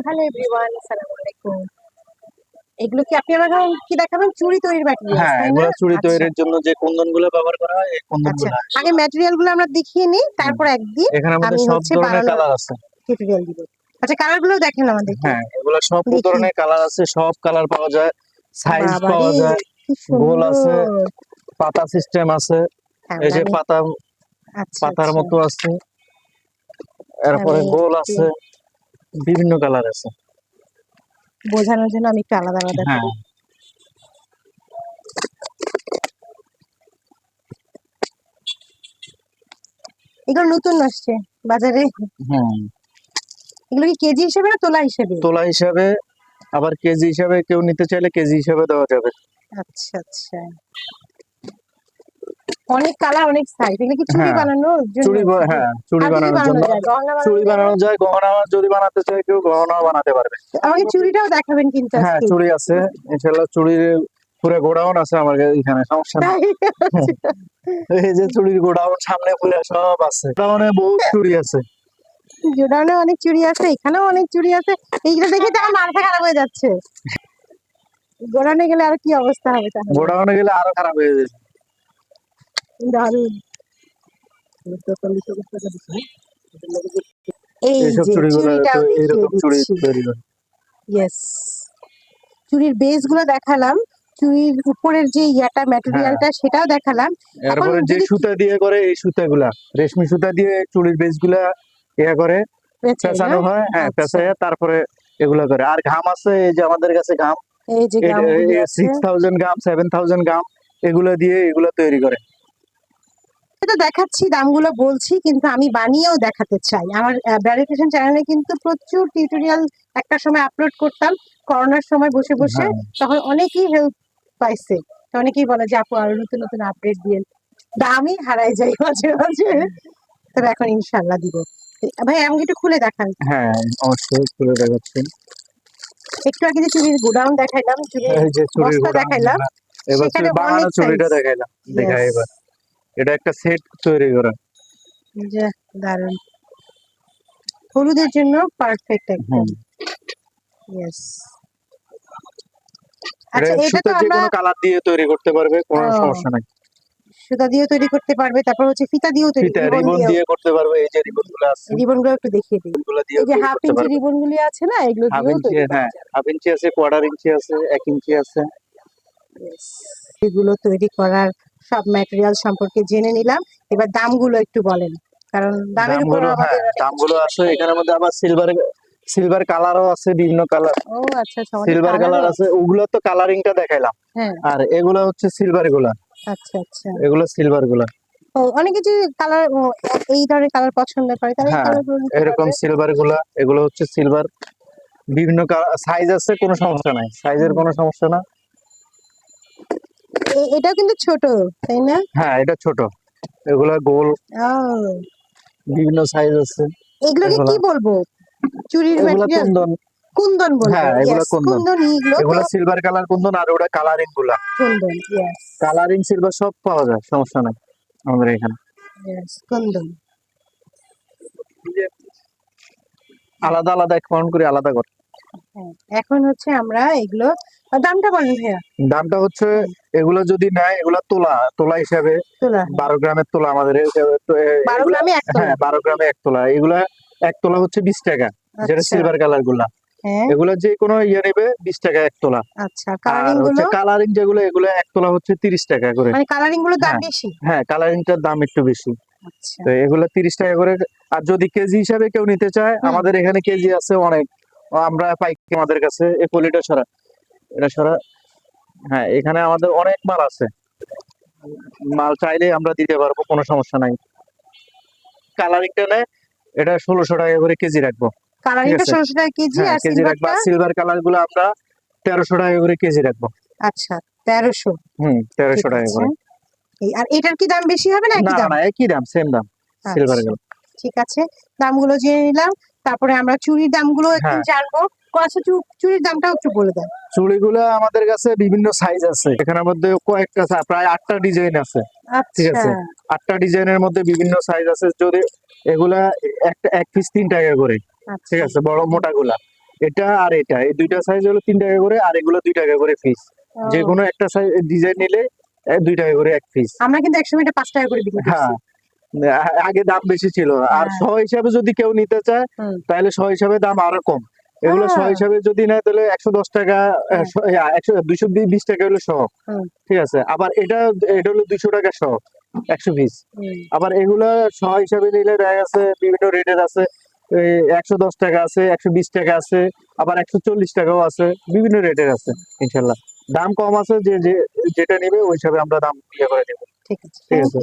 Hello everyone আসসালামু আলাইকুম। এগুলো কি আপনি আমাকে কি দেখাবেন? চুড়ি তৈরির ম্যাটেরিয়াল হ্যাঁ এগুলো চুড়ি আচ্ছা, তৈরির জন্য যে কুন্দনগুলো ব্যবহার করা হয় এই কুন্দন আচ্ছা আগে ম্যাটেরিয়ালগুলো আমরা দেখিয়ে নিই তারপর একদিন এখানে আমাদের সব ধরনের কালার আছে। টিউটোরিয়াল দিব। আচ্ছা কালারগুলো দেখেন আমাদের হ্যাঁ এগুলো সব ধরনের কালার আছে সব কালার পাওয়া যায় সাইজ পাওয়া যায় গোল আছে, পাতা সিস্টেম আছে হ্যাঁ, এই যে মানে- পাতা আচ্ছা, পাতার। মতো আছে এরপরে গোল আছে। বিভিন্ন কালার আছে। বোঝানোর জন্য আমি একটু আলাদা আলাদা হ্যাঁ। এগুলো নতুন আসছে বাজারে। হ্যাঁ এগুলো কি কেজি হিসেবে না তোলা হিসেবে? তোলা হিসাবে আবার কেজি হিসাবে কেউ নিতে চাইলে কেজি হিসাবে দেওয়া যাবে। আচ্ছা আচ্ছা। অনেক কালার অনেক সাইজ এগুলো কি চুড়ি হ্যাঁ, বানানোর জন্য? চুড়ি হ্যাঁ চুড়ি বানানোর জন্য। চুড়ি বানানো যায় গহনা যদি বানাতে চায় কেউ গহনাও বানাতে পারবে। আমাকে চুড়িটাও দেখাবেন কিন্তু হ্যাঁ চুড়ি আছে। ইনশাল্লাহ চুড়ির পুরো গোডাউন আছে আমার এখানে সমস্যা নেই। এই যে চুড়ির গোডাউন সামনে পুরো সব আছে। গোডাউনে বহুত চুড়ি আছে। জোড়ানো অনেক চুড়ি আছে এখানেও অনেক চুড়ি আছে। এইগুলো দেখে তো আমার মাথা খারাপ হয়ে যাচ্ছে। গোডাউনে গেলে আর কি অবস্থা হবে গোডাউনে গেলে আরও খারাপ হয়ে যাবে। দারুণ এই যে চুড়িটাও দেখিয়ে চুড়ি দিচ্ছি? তৈরি করে ইয়েস চুড়ির বেসগুলো দেখালাম। চুড়ির উপরের যে ইয়াটা ম্যাটেরিয়ালটা সেটাও দেখালাম। যে সুতা দিয়ে করে এই সুতাগুলা রেশমি সুতা দিয়ে চুড়ির বেসগুলা ইয়া করে পেঁচানো হয় হ্যাঁ আচ্ছা। পেঁচাইয়া তারপরে এগুলা করে। আর ঘাম আছে এই যে আমাদের কাছে ঘাম। এই যে আছে। Six thousand gram seven thousand gram এগুলো দিয়ে এগুলো তৈরি করে। তো দেখাচ্ছি দামগুলো বলছি কিন্তু আমি বানিয়েও দেখাতে চাই। আমার ব্র্যান্ড ফ্যাশন চ্যানেলে কিন্তু প্রচুর টিউটোরিয়াল একটা সময় আপলোড করতাম। করোনার সময় বসে বসে হ্যাঁ। তখন অনেকেই হেল্প পাইছে। অনেকেই বলে যে আপু আরও নতুন নতুন আপডেট দিয়ে দামই হারাই যাই মাঝে মাঝে। তবে এখন ইনশাল্লাহ দিব। ভাই আমাকে একটু খুলে দেখান। হ্যাঁ অবশ্যই তুলে দেখাচ্ছি। একটু আগে যে চুরির গোডাউন দেখাইলাম চুরির বস্তা দেখাইলাম, এবার সেখানে বানানো size। দেখাইলাম। দেখাই এবার। এটা একটা সেট তৈরি করা। যে দারুণ। হলুদের জন্য পারফেক্ট একদম হুম। ইয়েস আচ্ছা এটা তো আমরা কালার দিয়ে তৈরি করতে পারবে কোনো সমস্যা নাই। সুতা দিয়েও তৈরি করতে পারবে তারপর হচ্ছে ফিতা দিয়েও তৈরি ফিতা রিবন দিয়ে করতে পারবে এই যে রিবনগুলো আছে। রিবনগুলো একটু দেখিয়ে দিই। দিয়ে এই যে হাফ ইঞ্চি রিবন গুলি আছে না এগুলো দিয়েও তৈরি হ্যাঁ হাফ ইঞ্চি আছে কোয়ার্টার ইঞ্চি আছে এক ইঞ্চি আছে. এগুলো তৈরি করার সব ম্যাটেরিয়াল সম্পর্কে জেনে নিলাম। এবার দামগুলো একটু বলেন। কারণ দামের উপর দামগুলো হ্যাঁ আমাদের দামগুলো কিছু আছে। এখানের মধ্যে আবার সিলভার সিলভার কালারও আছে বিভিন্ন কালার ও আচ্ছা আচ্ছা সিলভার কালার আছে। ওগুলো তো কালারিংটা দেখাইলাম। হ্যাঁ। আর এগুলো হচ্ছে সিলভারগুলা। আচ্ছা আচ্ছা। এগুলো সিলভারগুলা। ও অনেক কিছু কালার এই ধরনের কালার পছন্দ করে। তারা হ্যাঁ, এরকম সিলভারগুলা এগুলো হচ্ছে সিলভার বিভিন্ন সাইজ আছে কোনো সমস্যা নাই। সাইজের কোনো সমস্যা না। এ- এটাও কিন্তু ছোট তাই না? হ্যাঁ এটা ছোট। এগুলা গোল। বিভিন্ন সাইজ আছে। এগুলোকে কি বলব? চুরির ম্যাটেরিয়াল কুন্দন। কুন্দন বলব হ্যাঁ, এগুলা কুন্দন। এগুলো সিলভার কালার কুন্দন আর ওটা কালারিংগুলা। কুন্দন ইয়েস কালারিং সিলভার সব পাওয়া যায় সমস্যা নাই আমাদের এখানে। ইয়েস কুন্দন। আলাদা আলাদা অ্যাকাউন্ট করে আলাদা করে। হ্যাঁ, এখন হচ্ছে আমরা এগুলো দামটা বলেন ভাইয়া। দামটা হচ্ছে এগুলো যদি নেয় এগুলা তোলা তোলা হিসাবে বারো গ্রামের তোলা আমাদের এ- এ- বারো গ্রামে এক তোলা। হ্যাঁ বারো গ্রামে এক তোলা। এগুলা এক তোলা হচ্ছে বিশ টাকা যেটা আচ্ছা, সিলভার কালারগুলা। হ্যাঁ। এগুলা যে কোনো ইয়ে নেবে বিশ টাকা এক তোলা। আচ্ছা কালারিং হচ্ছে কালারিং যেগুলো এগুলো এক তোলা হচ্ছে তিরিশ টাকা করে। মানে কালারিংগুলো দাম হ্যাঁ। বেশি? হ্যাঁ কালারিংটার দাম একটু বেশি। আচ্ছা। তো এগুলো তিরিশ টাকা করে। আর যদি কেজি হিসাবে কেউ নিতে চায় আমাদের এখানে কেজি আছে অনেক। আমরা পাইকি আমাদের কাছে এই পলিটা সরা এটা সরা হ্যাঁ এখানে আমাদের অনেক মাল আছে। মাল চাইলে আমরা দিতে পারব কোনো সমস্যা নাই। কালারিংটা নেয় এটা ষোলোশো টাকা করে কেজি রাখব। কালারিংটা ষোলোশো টাকা কেজি হ্যাঁ আর কেজি রাখব। সিলভার কালারগুলো আমরা তেরোশো টাকা করে কেজি রাখব। আচ্ছা তেরোশো। হুম তেরোশো টাকা করে। আর এটার কি দাম বেশি হবে না একই দাম? না একই দাম সেম দাম সিলভার আচ্ছা, গুলো ঠিক আছে। দামগুলো জেনে নিলাম। তারপরে আমরা চুরির দামগুলো একটু হ্যাঁ। জানব। আচ্ছা চু- দামটাও একটু বলে দেন। চুড়িগুলো আমাদের কাছে বিভিন্ন সাইজ আছে। এখানের মধ্যে কয়েকটা প্রায় আটটা ডিজাইন আছে। ঠিক আচ্ছা। আছে। আটটা ডিজাইনের মধ্যে বিভিন্ন সাইজ আছে। যদি এগুলা একটা এক পিস তিন টাকা করে। আচ্ছা। ঠিক আছে? বড় মোটা গুলা এটা আর এটা। এই দুইটা সাইজ হলো তিন টাকা করে আর এগুলো দুই টাকা করে পিস যে কোনো একটা সাইজ ডিজাইন নিলে দুই টাকা করে এক পিস আমরা কিন্তু একসময় এটা পাঁচ টাকা করে বিক্রি হ্যাঁ। আগে দাম বেশি ছিল। আর হ্যাঁ। শ হিসাবে যদি কেউ নিতে চায় তাহলে শ হিসাবে দাম আরও কম। এগুলো শ হিসাবে যদি নেয় তাহলে একশো দশ টাকা একশো দুইশো বিশ টাকা হলো শ। ঠিক আছে? আবার এটা এটা হলো দুইশো টাকা শ একশো পিস হুম। আবার এগুলা শ হিসাবে নিলে দেখা যাচ্ছে বিভিন্ন রেটের আছে। একশো দশ টাকা আছে একশো বিশ টাকা আছে আবার একশো চল্লিশ টাকাও আছে বিভিন্ন রেটের আছে ইনশাল্লাহ। দাম কম আছে যে যে যেটা নেবে ওই হিসাবে আমরা দাম ইয়ে করে নেব। ঠিক আছে।